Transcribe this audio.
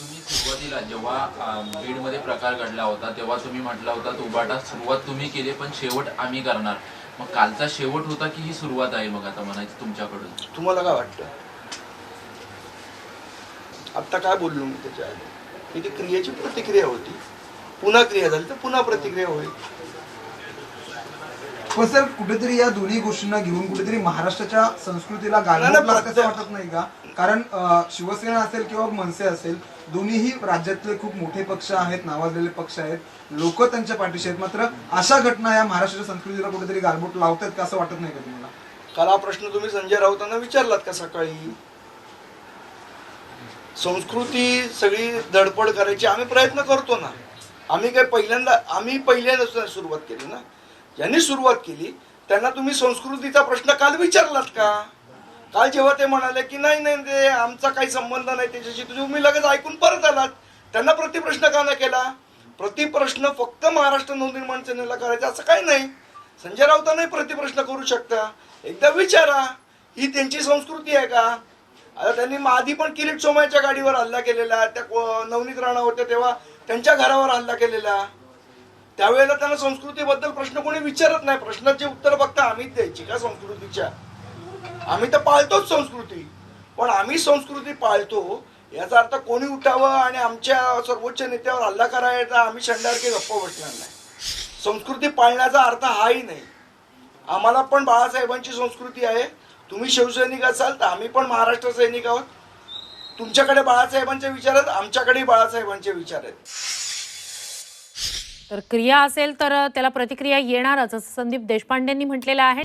तुम्ही सुरुवातीला जेव्हा बीडमध्ये प्रकार घडला होता तेव्हा तुम्ही म्हटला होता उबाटा सुरुवात तुम्ही केली पण शेवट आम्ही करणार. मग कालचा शेवट होता की ही सुरुवात आहे मग आता म्हणायचं तुमच्याकडून? तुम्हाला काय वाटतं? आता काय बोललो मी त्याच्या आधी? ती क्रियेची प्रतिक्रिया होती. पुन्हा क्रिया झाली तर पुन्हा प्रतिक्रिया होईल. पण सर कुठेतरी या दोन्ही गोष्टींना घेऊन कुठेतरी महाराष्ट्राच्या संस्कृतीला गालबोट लागतं असं वाटत नाही का? कारण शिवसेना असेल किंवा मनसे असेल दोन्हीही राज्यातले खूप मोठे पक्ष आहेत नावाजलेले पक्ष आहेत. लोक त्यांच्या पाठीशी आहेत. मात्र अशा घटना या महाराष्ट्राच्या संस्कृतीला कुठेतरी गालबोट लावतात का असं वाटत नाही का तुम्हाला? काल हा प्रश्न तुम्ही संजय राऊतांना विचारलात का सकाळी? संस्कृती सगळी धडपड करायची आम्ही प्रयत्न करतो ना. आम्ही काय पहिल्यांदा आम्ही पहिल्यांदा सुरुवात केली ना. यांनी सुरुवात केली त्यांना तुम्ही संस्कृतीचा प्रश्न काल विचारलात का? काल जेव्हा ते म्हणाले की नाही नाही ते आमचा काही संबंध नाही त्याच्याशी तुझी तुम्ही लगेच ऐकून परत आलात. त्यांना प्रतिप्रश्न का नाही केला? प्रतिप्रश्न फक्त महाराष्ट्र नवनिर्माण सेनेला करायचा असं काही नाही. संजय राऊतांनाही प्रतिप्रश्न करू शकता. एकदा विचारा ही त्यांची संस्कृती आहे का? आता त्यांनी आधी पण किरीट सोमायच्या गाडीवर हल्ला केलेला त्या नवनीत राणा होत्या तेव्हा त्यांच्या घरावर हल्ला केलेला. त्यावेळेला त्यांना संस्कृतीबद्दल प्रश्न कोणी विचारत नाही. प्रश्नाचे उत्तर बघता आम्हीच द्यायची का संस्कृतीच्या? आम्ही तर पाळतोच संस्कृती. पण आम्ही संस्कृती पाळतो याचा अर्थ कोणी उठावं आणि आमच्या सर्वोच्च नेत्यावर हल्ला करायचा आम्ही शंडारके गप्प बसणार नाही. संस्कृती पाळण्याचा अर्थ हाही नाही. आम्हाला पण बाळासाहेबांची संस्कृती आहे. तुम्ही शिवसैनिक असाल तर आम्ही पण महाराष्ट्र सैनिक आहोत. तुमच्याकडे बाळासाहेबांचे विचार आहेत आमच्याकडेही बाळासाहेबांचे विचार आहेत. तर क्रिया असेल तर त्याला प्रतिक्रिया येणारच असं संदीप देशपांडेंनी म्हटलेलं आहे.